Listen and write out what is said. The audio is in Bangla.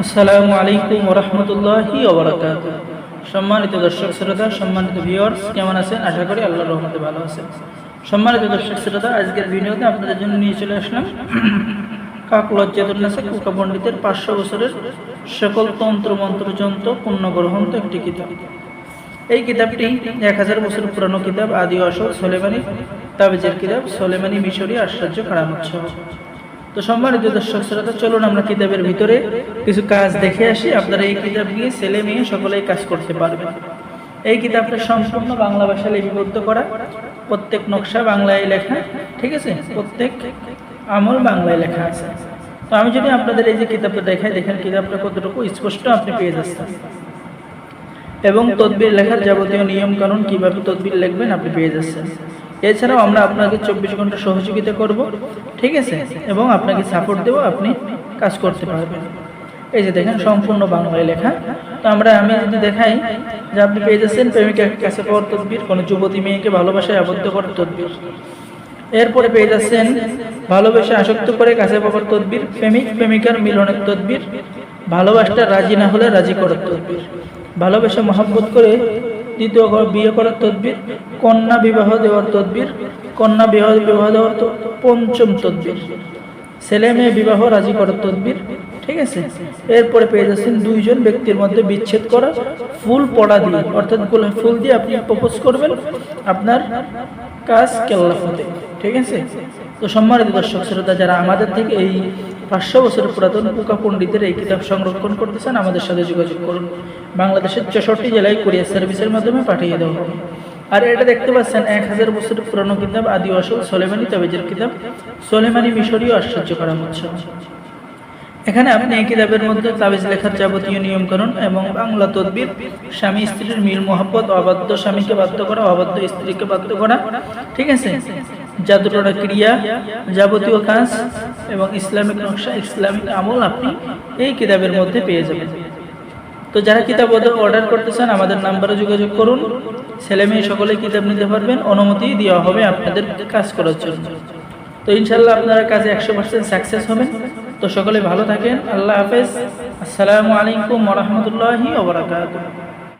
আসসালামু আলাইকুম ওরহমতুল্লাহি সম্মানিত দর্শক শ্রোতা, সম্মানিত ভিউয়ার্স কেমন আছেন? আশা করি আল্লাহর রহমতে ভালো আছেন। সম্মানিত দর্শক শ্রোতা, আজকের ভিডিওতে আপনাদের জন্য নিয়ে চলে আসলাম কাকলজ্জাতুন্নাসা কুকা পণ্ডিতের পাঁচশো বছরের সকল তন্ত্র, মন্ত্র, যন্ত্র পুণ্যগ্রহন্ত একটি কিতাব। এই কিতাবটি এক হাজার বছর পুরানো কিতাব আদি অশোক সোলেমানি তাবিজের কিতাব সোলেমানি মিশরি আশ্চর্য কারামত সহ তো সম্মানিত দর্শক শ্রোতা, চলুন আমরা কিতাবের ভিতরে কিছু কাজ দেখে আসি। আপনারা এই কিতাব নিয়ে, ছেলে মেয়ে সকলেই কাজ করতে পারবেন এই কিতাবটা সম্পূর্ণ বাংলা ভাষায় লিপিবদ্ধ করা। প্রত্যেক নকশা বাংলায় লেখা, ঠিক আছে? প্রত্যেক আমল বাংলায় লেখা আছে। তো আমি যদি আপনাদের এই যে কিতাবটা দেখাই, দেখেন কিতাবটা কতটুকু স্পষ্ট আপনি পেয়ে যাচ্ছেন। এবং তদবির লেখার যাবতীয় নিয়ম কানুন কীভাবে তদবির লিখবেন আপনি পেয়ে যাচ্ছেন। এছাড়াও আমরা আপনাকে চব্বিশ ঘণ্টা সহযোগিতা করব, ঠিক আছে? এবং আপনাকে সাপোর্ট দেবো, আপনি কাজ করতে পারবেন। এই যে দেখেন, সম্পূর্ণ বাংলায় লেখা। তো আমরা, আমি যদি দেখাই, যে আপনি পেয়ে যাচ্ছেন প্রেমিকাকে কাছে পাওয়ার তদবির, কোনো যুবতী মেয়েকে ভালোবাসায় আবদ্ধ করার তদবির। এরপরে পেয়ে যাচ্ছেন, ভালোবেসে আসক্ত করে কাছে পাওয়ার তদবির, প্রেমিক, প্রেমিকার মিলনের তদবির ভালোবাসটা রাজি না হলে রাজি করার তদবির। ভালোবেসে মহাব্বত করে দ্বিতীয় বিয়ে করার তদবির, কন্যা বিবাহ দেওয়ার তদবির, কন্যা বিবাহ বিবাহ দেওয়ার পঞ্চম তদবির। ছেলে মেয়ে বিবাহ রাজি করার তদবির, ঠিক আছে? এরপরে পেয়ে যাচ্ছেন দুইজন ব্যক্তির মধ্যে বিচ্ছেদ করা ফুল পড়া দিয়ে, অর্থাৎ ফুল দিয়ে আপনি প্রপোজ করবেন আপনার কাজ কেল্লা ফতে ঠিক আছে? তো সম্মানিত দর্শক, শ্রোতা যারা আমাদের থেকে এই পাঁচশো বছর পুরাতন পোকা পণ্ডিতের এই কিতাব সংরক্ষণ করতে চান, আমাদের সাথে যোগাযোগ করুন। বাংলাদেশের চৌষট্টি জেলায় কুরিয়ার সার্ভিসের মাধ্যমে পাঠিয়ে দেওয়া হবে। আর এটা দেখতে পাচ্ছেন, এক হাজার বছরের পুরানো কিতাব, আদি অসল সোলেমানি তাবিজের কিতাব, সোলেমানি মিশরীয় আশ্চর্য করা হচ্ছে এখানে আপনি এই কিতাবের মধ্যে তাবিজ লেখার যাবতীয় নিয়মকানুন এবং বাংলা তদবির, স্বামী স্ত্রীর মিল, মোহাব্বত, অবাধ্য স্বামীকে বাধ্য করা, অবাধ্য স্ত্রীকে বাধ্য করা, ঠিক আছে? জাদুটনা ক্রিয়া যাবতীয় কাজ এবং ইসলামিক নকশা, ইসলামিক আমল আপনি এই কিতাবের মধ্যে পেয়ে যাবেন। তো যারা কিতাব অর্ডার করতে চান, আমাদের নাম্বারে যোগাযোগ করুন। ছেলে মেয়ে সকলে কিতাব নিতে পারবেন। অনুমতি দেওয়া হবে আপনাদের কাজ করার জন্য। তো ইনশাল্লাহ আপনারা কাজে একশো পার্সেন্ট সাকসেস হবেন। তো সকলে ভালো থাকেন। আল্লাহ হাফেজ। আসসালামু আলাইকুম রহমতুল্লাহি ওবরাকাতুহ